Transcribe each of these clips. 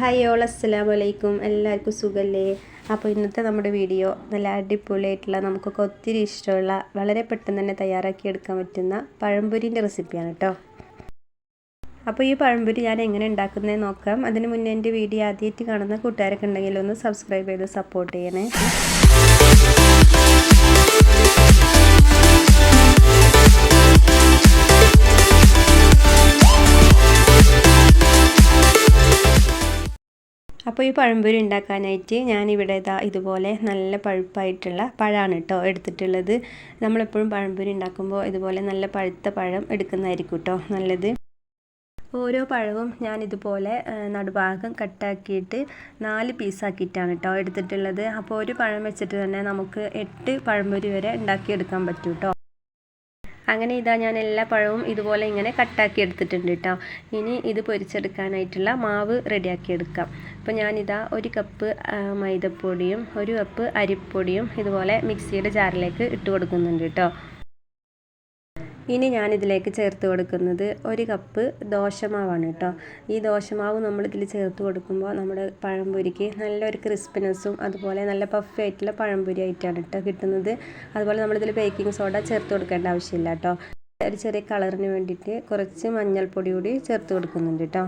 Hi all അസ്സലാം വലൈക്കും എല്ലാവർക്കും സുഖല്ലേ? അപ്പോൾ ഇന്നത്തെ നമ്മുടെ വീഡിയോ നല്ല അടിപൊളിയായിട്ടുള്ള നമുക്കൊക്കെ ഒത്തിരി ഇഷ്ടമുള്ള വളരെ പെട്ടെന്ന് തന്നെ തയ്യാറാക്കി എടുക്കാൻ പറ്റുന്ന പഴംപൊരിന്റെ റെസിപ്പിയാണ് കേട്ടോ അപ്പോൾ ഈ പഴംപൊരി ഞാൻ എങ്ങനെ ഉണ്ടാക്കുന്നത് നോക്കാം. അതിന് മുന്നേ എന്റെ വീഡിയോ ആദ്യമായിട്ട് കാണുന്ന കൂട്ടുകാരൊക്കെ ഉണ്ടെങ്കിൽ ഒന്ന് സബ്സ്ക്രൈബ് ചെയ്ത് സപ്പോർട്ട് ചെയ്യണേ. അപ്പോൾ ഈ പഴംപൊരി ഉണ്ടാക്കാനായിട്ട് ഞാനിവിടെ ഇതാ ഇതുപോലെ നല്ല പഴുപ്പായിട്ടുള്ള പഴമാണ് കേട്ടോ എടുത്തിട്ടുള്ളത്. നമ്മളെപ്പോഴും പഴംപൊരി ഉണ്ടാക്കുമ്പോൾ ഇതുപോലെ നല്ല പഴുത്ത പഴം എടുക്കുന്നതായിരിക്കും കേട്ടോ നല്ലത്. ഓരോ പഴവും ഞാൻ ഇതുപോലെ നടുഭാഗം കട്ടാക്കിയിട്ട് നാല് പീസാക്കിയിട്ടാണ് കേട്ടോ എടുത്തിട്ടുള്ളത്. അപ്പോൾ ഒരു പഴം വെച്ചിട്ട് തന്നെ നമുക്ക് എട്ട് പഴംപൊരി വരെ ഉണ്ടാക്കിയെടുക്കാൻ പറ്റും കേട്ടോ. അങ്ങനെ ഇതാ ഞാൻ എല്ലാ പഴവും ഇതുപോലെ ഇങ്ങനെ കട്ടാക്കി എടുത്തിട്ടുണ്ട് കേട്ടോ ഇനി ഇത് പൊരിച്ചെടുക്കാനായിട്ടുള്ള മാവ് റെഡിയാക്കി എടുക്കാം. അപ്പോൾ ഞാനിതാ ഒരു കപ്പ് മൈദപ്പൊടിയും ഒരു കപ്പ് അരിപ്പൊടിയും ഇതുപോലെ മിക്സിയുടെ ജാറിലേക്ക് ഇട്ട് കൊടുക്കുന്നുണ്ട് കേട്ടോ ഇനി ഞാനിതിലേക്ക് ചേർത്ത് കൊടുക്കുന്നത് ഒരു കപ്പ് ദോശമാവാണ് കേട്ടോ. ഈ ദോശമാവ് നമ്മളിതിൽ ചേർത്ത് കൊടുക്കുമ്പോൾ നമ്മുടെ പഴംപൊരിക്ക് നല്ലൊരു ക്രിസ്പിനെസ്സും അതുപോലെ നല്ല പഫ് ആയിട്ടുള്ള പഴംപൊരി ആയിട്ടാണ് കേട്ടോ കിട്ടുന്നത്. അതുപോലെ നമ്മളിതിൽ ബേക്കിംഗ് സോഡ ചേർത്ത് കൊടുക്കേണ്ട ആവശ്യമില്ല കേട്ടോ. ഒരു ചെറിയ കളറിന് വേണ്ടിയിട്ട് കുറച്ച് മഞ്ഞൾപ്പൊടി കൂടി ചേർത്ത് കൊടുക്കുന്നുണ്ട് കേട്ടോ.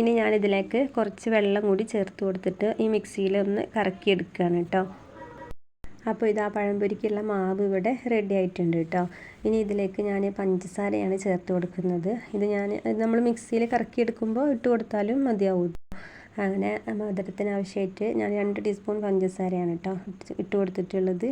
ഇനി ഞാനിതിലേക്ക് കുറച്ച് വെള്ളം കൂടി ചേർത്ത് കൊടുത്തിട്ട് ഈ മിക്സിയിൽ ഒന്ന് കറക്കിയെടുക്കുകയാണ് കേട്ടോ. അപ്പോൾ ഇത് ആ പഴംപൊരിക്കുള്ള മാവ് ഇവിടെ റെഡി ആയിട്ടുണ്ട് കേട്ടോ. ഇനി ഇതിലേക്ക് ഞാൻ പഞ്ചസാരയാണ് ചേർത്ത് കൊടുക്കുന്നത്. ഇത് ഞാൻ നമ്മൾ മിക്സിയിൽ കറക്കിയെടുക്കുമ്പോൾ ഇട്ട് കൊടുത്താലും മതിയാവും അങ്ങനെ മധുരത്തിന് ആവശ്യമായിട്ട് ഞാൻ രണ്ട് ടീസ്പൂൺ പഞ്ചസാരയാണ് കേട്ടോ ഇട്ട് കൊടുത്തിട്ടുള്ളത്.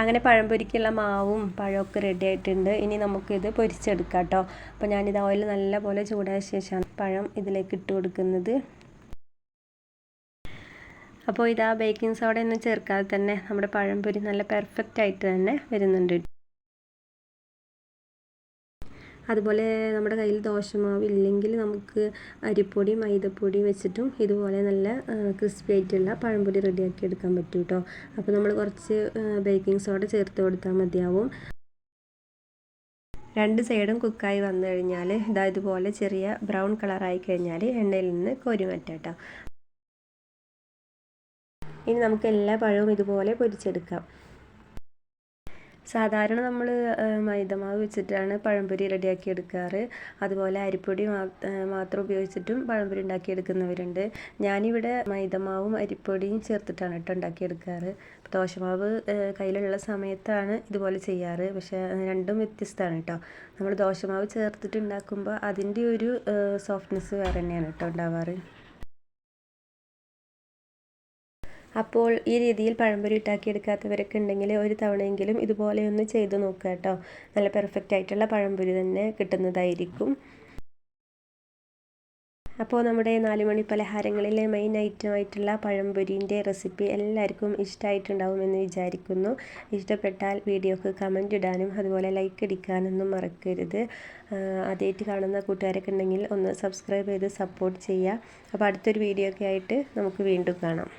അങ്ങനെ പഴംപൊരിക്കുള്ള മാവും പഴമൊക്കെ റെഡി ആയിട്ടുണ്ട്. ഇനി നമുക്കിത് പൊരിച്ചെടുക്കാം കേട്ടോ. അപ്പോൾ ഞാനിത് ഓയിൽ നല്ല പോലെ ചൂടായ ശേഷമാണ് പഴം ഇതിലേക്ക് ഇട്ട് കൊടുക്കുന്നത്. അപ്പോൾ ഇത് ആ ബേക്കിംഗ് സോഡ ഒന്നും ചേർക്കാതെ തന്നെ നമ്മുടെ പഴംപൊരി നല്ല പെർഫെക്റ്റ് ആയിട്ട് തന്നെ വരുന്നുണ്ട് അതുപോലെ നമ്മുടെ കയ്യിൽ ദോശമാവ് ഇല്ലെങ്കിൽ നമുക്ക് അരിപ്പൊടി മൈദപ്പൊടി വെച്ചിട്ടും ഇതുപോലെ നല്ല ക്രിസ്പി ആയിട്ടുള്ള പഴംപൊരി റെഡിയാക്കി എടുക്കാൻ പറ്റും കേട്ടോ അപ്പോൾ നമ്മൾ കുറച്ച് ബേക്കിംഗ് സോഡ ചേർത്ത് കൊടുത്താൽ മതിയാവും. രണ്ട് സൈഡും കുക്കായി വന്നു കഴിഞ്ഞാൽ ഇതാ ഇതുപോലെ ചെറിയ ബ്രൗൺ കളറായി കഴിഞ്ഞാൽ എണ്ണയിൽ നിന്ന് കോരി മാറ്റാം കേട്ടോ ഇനി നമുക്ക് എല്ലാ പഴവും ഇതുപോലെ പൊരിച്ചെടുക്കാം. സാധാരണ നമ്മൾ മൈദമാവ് വെച്ചിട്ടാണ് പഴംപൊരി റെഡിയാക്കി എടുക്കാറ് അതുപോലെ അരിപ്പൊടി മാത്രം ഉപയോഗിച്ചിട്ടും പഴംപൊരി ഉണ്ടാക്കിയെടുക്കുന്നവരുണ്ട്. ഞാനിവിടെ മൈദമാവും അരിപ്പൊടിയും ചേർത്തിട്ടാണ് കേട്ടോ ഉണ്ടാക്കിയെടുക്കാറ്. ദോശമാവ് കയ്യിലുള്ള സമയത്താണ് ഇതുപോലെ ചെയ്യാറ്. പക്ഷേ രണ്ടും വ്യത്യസ്തമാണ് കേട്ടോ. നമ്മൾ ദോശമാവ് ചേർത്തിട്ട് ഉണ്ടാക്കുമ്പോൾ അതിന്റെ ഒരു സോഫ്റ്റ്നെസ് വേറെ തന്നെയാണ് കേട്ടോ ഉണ്ടാവാറ്. അപ്പോൾ ഈ രീതിയിൽ പഴംപൊരി ഉണ്ടാക്കിയെടുക്കാത്തവരൊക്കെ ഉണ്ടെങ്കിൽ ഒരു തവണയെങ്കിലും ഇതുപോലെ ഒന്ന് ചെയ്തു നോക്കുക കേട്ടോ. നല്ല പെർഫെക്റ്റ് ആയിട്ടുള്ള പഴംപൊരി തന്നെ കിട്ടുന്നതായിരിക്കും. അപ്പോൾ നമ്മുടെ നാലുമണി പലഹാരങ്ങളിലെ മെയിൻ ഐറ്റം ആയിട്ടുള്ള പഴംപൊരിന്റെ റെസിപ്പി എല്ലാവർക്കും ഇഷ്ടമായിട്ടുണ്ടാവുമെന്ന് വിചാരിക്കുന്നു. ഇഷ്ടപ്പെട്ടാൽ വീഡിയോക്ക് കമന്റ് ഇടാനും അതുപോലെ ലൈക്ക് അടിക്കാനൊന്നും മറക്കരുത്. ആദ്യമായിട്ട് കാണുന്ന കൂട്ടുകാരൊക്കെ ഉണ്ടെങ്കിൽ ഒന്ന് സബ്സ്ക്രൈബ് ചെയ്ത് സപ്പോർട്ട് ചെയ്യുക. അപ്പോൾ അടുത്തൊരു വീഡിയോ ഒക്കെ ആയിട്ട് നമുക്ക് വീണ്ടും കാണാം.